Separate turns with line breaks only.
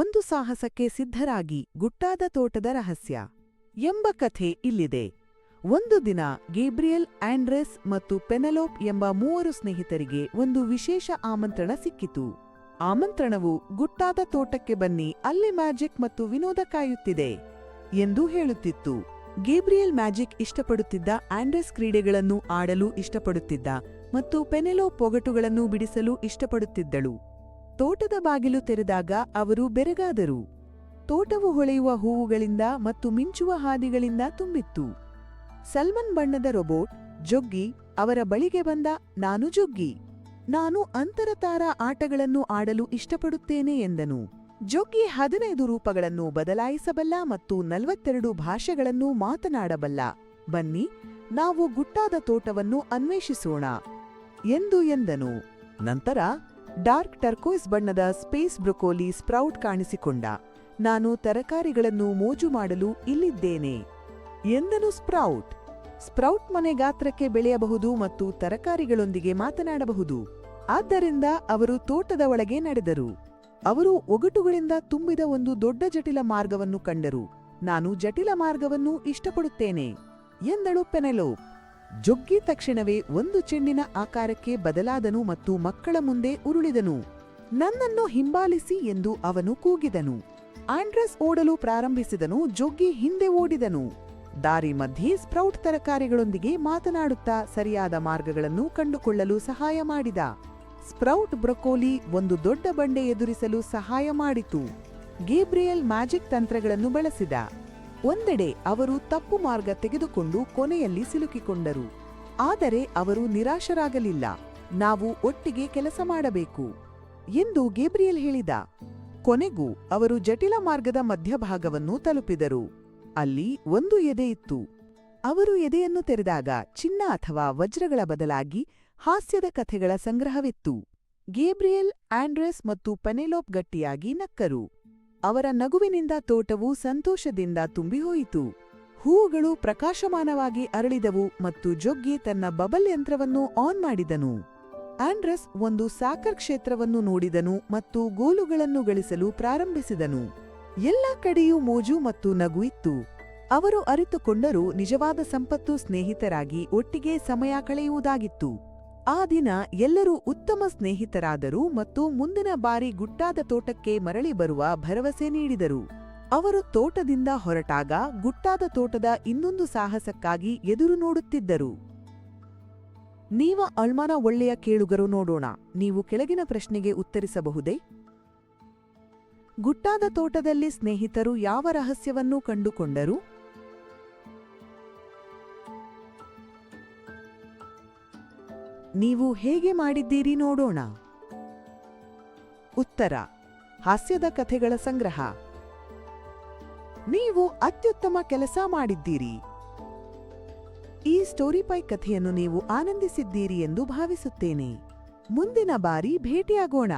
ಒಂದು ಸಾಹಸಕ್ಕೆ ಸಿದ್ಧರಾಗಿ ಗುಟ್ಟಾದ ತೋಟದ ರಹಸ್ಯ ಎಂಬ ಕಥೆ ಇಲ್ಲಿದೆ. ಒಂದು ದಿನ ಗೇಬ್ರಿಯಲ್ ಆಂಡ್ರೆಸ್ ಮತ್ತು ಪೆನಲೋಪ್ ಎಂಬ ಮೂವರು ಸ್ನೇಹಿತರಿಗೆ ಒಂದು ವಿಶೇಷ ಆಮಂತ್ರಣ ಸಿಕ್ಕಿತು. ಆಮಂತ್ರಣವು ಗುಟ್ಟಾದ ತೋಟಕ್ಕೆ ಬನ್ನಿ, ಅಲ್ಲಿ ಮ್ಯಾಜಿಕ್ ಮತ್ತು ವಿನೋದ ಕಾಯುತ್ತಿದೆ ಎಂದು ಹೇಳುತ್ತಿತ್ತು. ಗೇಬ್ರಿಯಲ್ ಮ್ಯಾಜಿಕ್ ಇಷ್ಟಪಡುತ್ತಿದ್ದ ಆಂಡ್ರೆಸ್ ಕ್ರೀಡೆಗಳನ್ನು ಆಡಲು ಇಷ್ಟಪಡುತ್ತಿದ್ದ ಮತ್ತು ಪೆನೆಲೋ ಪೊಗಟುಗಳನ್ನು ಬಿಡಿಸಲು ಇಷ್ಟಪಡುತ್ತಿದ್ದಳು. ತೋಟದ ಬಾಗಿಲು ತೆರೆದಾಗ ಅವರು ಬೆರಗಾದರು. ತೋಟವು ಹೊಳೆಯುವ ಹೂವುಗಳಿಂದ ಮತ್ತು ಮಿಂಚುವ ಹಾದಿಗಳಿಂದ ತುಂಬಿತ್ತು. ಸಲ್ಮನ್ ಬಣ್ಣದ ರೊಬೋಟ್, ಜೊಗ್ಗಿ, ಅವರ ಬಳಿಗೆ ಬಂದ, ನಾನು ಜೊಗ್ಗಿ. ನಾನು ಅಂತರತಾರ ಆಟಗಳನ್ನು ಆಡಲು ಇಷ್ಟಪಡುತ್ತೇನೆ ಎಂದನು. ಜೊಗ್ಗಿ ಹದಿನೈದು ರೂಪಗಳನ್ನು ಬದಲಾಯಿಸಬಲ್ಲ ಮತ್ತು ನಲವತ್ತೆರಡು ಭಾಷೆಗಳನ್ನು ಮಾತನಾಡಬಲ್ಲ. ಬನ್ನಿ, ನಾವು ಗುಟ್ಟಾದ ತೋಟವನ್ನು ಅನ್ವೇಷಿಸೋಣ, ಎಂದು ಎಂದನು. ನಂತರ ಡಾರ್ಕ್ ಟರ್ಕೋಯ್ಸ್ ಬಣ್ಣದ ಸ್ಪೇಸ್ ಬ್ರೊಕೋಲಿ ಸ್ಪ್ರೌಟ್ ಕಾಣಿಸಿಕೊಂಡ. ನಾನು ತರಕಾರಿಗಳನ್ನು ಮೋಜು ಮಾಡಲು ಇಲ್ಲಿದ್ದೇನೆ. ಎಂದನು ಸ್ಪ್ರೌಟ್? ಸ್ಪ್ರೌಟ್ ಮನೆ ಗಾತ್ರಕ್ಕೆ ಬೆಳೆಯಬಹುದು ಮತ್ತು ತರಕಾರಿಗಳೊಂದಿಗೆ ಮಾತನಾಡಬಹುದು. ಆದ್ದರಿಂದ ಅವರು ತೋಟದ ಒಳಗೆ ನಡೆದರು. ಅವರು ಒಗಟುಗಳಿಂದ ತುಂಬಿದ ಒಂದು ದೊಡ್ಡ ಜಟಿಲ ಮಾರ್ಗವನ್ನು ಕಂಡರು. ನಾನು ಜಟಿಲ ಮಾರ್ಗವನ್ನು ಇಷ್ಟಪಡುತ್ತೇನೆ, ಎಂದಳು ಪೆನೆಲೋಪ್. ಜೊಗ್ಗಿ ತಕ್ಷಣವೇ ಒಂದು ಚೆಂಡಿನ ಆಕಾರಕ್ಕೆ ಬದಲಾದನು ಮತ್ತು ಮಕ್ಕಳ ಮುಂದೆ ಉರುಳಿದನು. ನನ್ನನ್ನು ಹಿಂಬಾಲಿಸಿ ಎಂದು ಅವನು ಕೂಗಿದನು. ಆಂಡ್ರಸ್ ಓಡಲು ಪ್ರಾರಂಭಿಸಿದನು, ಜೊಗ್ಗಿ ಹಿಂದೆ ಓಡಿದನು. ದಾರಿ ಮಧ್ಯೆ ಸ್ಪ್ರೌಟ್ ತರಕಾರಿಗಳೊಂದಿಗೆ ಮಾತನಾಡುತ್ತಾ ಸರಿಯಾದ ಮಾರ್ಗಗಳನ್ನು ಕಂಡುಕೊಳ್ಳಲು ಸಹಾಯ ಮಾಡಿದ. ಸ್ಪ್ರೌಟ್ ಬ್ರೊಕೋಲಿ ಒಂದು ದೊಡ್ಡ ಬಂಡೆ ಎದುರಿಸಲು ಸಹಾಯ ಮಾಡಿತು. ಗೇಬ್ರಿಯಲ್ ಮ್ಯಾಜಿಕ್ ತಂತ್ರಗಳನ್ನು ಬಳಸಿದ. ಒಂದೆಡೆ ಅವರು ತಪ್ಪು ಮಾರ್ಗ ತೆಗೆದುಕೊಂಡು ಕೊನೆಯಲ್ಲಿ ಸಿಲುಕಿಕೊಂಡರು. ಆದರೆ ಅವರು ನಿರಾಶರಾಗಲಿಲ್ಲ. ನಾವು ಒಟ್ಟಿಗೆ ಕೆಲಸ ಮಾಡಬೇಕು ಎಂದು ಗೇಬ್ರಿಯಲ್ ಹೇಳಿದ. ಕೊನೆಗೂ ಅವರು ಜಟಿಲ ಮಾರ್ಗದ ಮಧ್ಯಭಾಗವನ್ನು ತಲುಪಿದರು. ಅಲ್ಲಿ ಒಂದು ಎದೆ ಇತ್ತು. ಅವರು ಎದೆಯನ್ನು ತೆರೆದಾಗ ಚಿನ್ನ ಅಥವಾ ವಜ್ರಗಳ ಬದಲಾಗಿ ಹಾಸ್ಯದ ಕಥೆಗಳ ಸಂಗ್ರಹವಿತ್ತು. ಗೇಬ್ರಿಯಲ್, ಆಂಡ್ರೆಸ್ ಮತ್ತು ಪೆನೆಲೋಪ್ ಗಟ್ಟಿಯಾಗಿ ನಕ್ಕರು. ಅವರ ನಗುವಿನಿಂದ ತೋಟವು ಸಂತೋಷದಿಂದ ತುಂಬಿಹೋಯಿತು. ಹೂವುಗಳು ಪ್ರಕಾಶಮಾನವಾಗಿ ಅರಳಿದವು ಮತ್ತು ಜೊಗ್ಗಿ ತನ್ನ ಬಬಲ್ ಯಂತ್ರವನ್ನು ಆನ್ ಮಾಡಿದನು. ಆಂಡ್ರಸ್ ಒಂದು ಸಾಕರ್ ಕ್ಷೇತ್ರವನ್ನು ನೋಡಿದನು ಮತ್ತು ಗೋಲುಗಳನ್ನು ಗಳಿಸಲು ಪ್ರಾರಂಭಿಸಿದನು. ಎಲ್ಲ ಕಡೆಯೂ ಮೋಜು ಮತ್ತು ನಗು ಇತ್ತು. ಅವರು ಅರಿತುಕೊಂಡರು ನಿಜವಾದ ಸಂಪತ್ತು ಸ್ನೇಹಿತರಾಗಿ ಒಟ್ಟಿಗೆ ಸಮಯ ಕಳೆಯುವುದಾಗಿತ್ತು. ಆ ದಿನ ಎಲ್ಲರೂ ಉತ್ತಮ ಸ್ನೇಹಿತರಾದರು ಮತ್ತು ಮುಂದಿನ ಬಾರಿ ಗುಟ್ಟಾದ ತೋಟಕ್ಕೆ ಮರಳಿ ಬರುವ ಭರವಸೆ ನೀಡಿದರು. ಅವರು ತೋಟದಿಂದ ಹೊರಟಾಗ ಗುಟ್ಟಾದ ತೋಟದ ಇನ್ನೊಂದು ಸಾಹಸಕ್ಕಾಗಿ ಎದುರು ನೋಡುತ್ತಿದ್ದರು. ನೀವ ಅಳ್ಮನ ಒಳ್ಳೆಯ ಕೇಳುಗರು ನೋಡೋಣ, ನೀವು ಕೆಳಗಿನ ಪ್ರಶ್ನೆಗೆ ಉತ್ತರಿಸಬಹುದೇ? ಗುಟ್ಟಾದ ತೋಟದಲ್ಲಿ ಸ್ನೇಹಿತರು ಯಾವ ರಹಸ್ಯವನ್ನು ಕಂಡುಕೊಂಡರು? ನೀವು ಹೇಗೆ ಮಾಡಿದ್ದೀರಿ ನೋಡೋಣ. ಉತ್ತರ, ಹಾಸ್ಯದ ಕಥೆಗಳ ಸಂಗ್ರಹ. ನೀವು ಅತ್ಯುತ್ತಮ ಕೆಲಸ ಮಾಡಿದ್ದೀರಿ. ಈ ಸ್ಟೋರಿ ಪೈ ಕಥೆಯನ್ನು ನೀವು ಆನಂದಿಸಿದ್ದೀರಿ ಎಂದು ಭಾವಿಸುತ್ತೇನೆ. ಮುಂದಿನ ಬಾರಿ ಭೇಟಿಯಾಗೋಣ.